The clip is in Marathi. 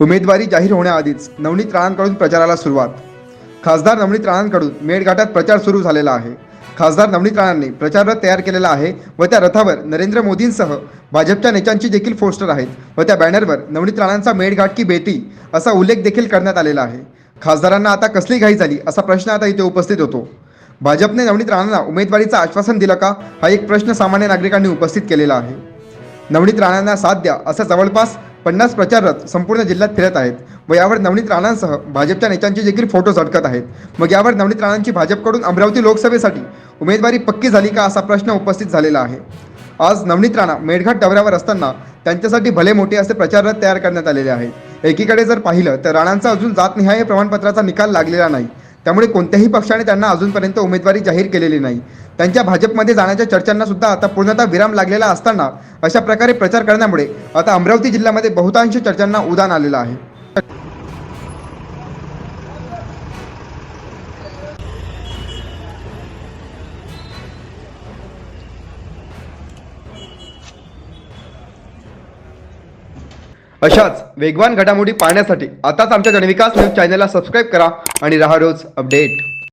उमेदवारी जाहीर होण्याआधीच नवनीत राणांकडून प्रचाराला सुरुवात. खासदार नवनीत राणांकडून मेळघाटात प्रचार सुरू झालेला आहे. खासदार नवनीत राणांनी प्रचार रथ तयार केलेला आहे व त्या रथावर नरेंद्र मोदींसह भाजपच्या नेत्यांची देखील पोस्टर आहेत व त्या बॅनरवर नवनीत राणांचा मेळघाट की बेटी असा उल्लेख देखील करण्यात आलेला आहे. खासदारांना आता कसली घाई झाली असा प्रश्न आता इथे उपस्थित होतो. भाजपने नवनीत राणांना उमेदवारीचं आश्वासन दिलं का? हा एक प्रश्न सामान्य नागरिकांनी उपस्थित केलेला आहे. नवनीत राणांना साथ द्या असं जवळपास पन्नास प्रचार रथ संपूर्ण जिल्ह्यात फिरत आहेत. व यावर नवनीत राणांसह भाजपच्या नेत्यांचे देखील फोटो झटकत आहेत. मग यावर नवनीत राणांची भाजपकडून अमरावती लोकसभेसाठी उमेदवारी पक्की झाली का असा प्रश्न उपस्थित झालेला आहे. आज नवनीत राणा मेळघाट दौऱ्यावर असताना त्यांच्यासाठी भले मोठे असे प्रचार रथ तयार करण्यात आलेले आहेत. एकीकडे जर पाहिलं तर राणांचा अजून जातनिहाय प्रमाणपत्राचा निकाल लागलेला नाही. त्यामुळे कोणत्याही पक्षाने त्यांना अजूनपर्यंत उमेदवारी जाहीर केलेली नाही. त्यांच्या भाजपमध्ये जाण्याच्या चर्चांना सुद्धा आता पूर्णतः विराम लागलेला असताना अशा प्रकारे प्रचार करण्यामुळे आता अमरावती जिल्ह्यामध्ये बहुतांश चर्चांना उदान आलेलं आहे. अशाच वेगवान घडामोडी पाहण्यासाठी आताच आमच्या जनविकास न्यूज चॅनलला सबस्क्राईब करा आणि रहा रोज अपडेट.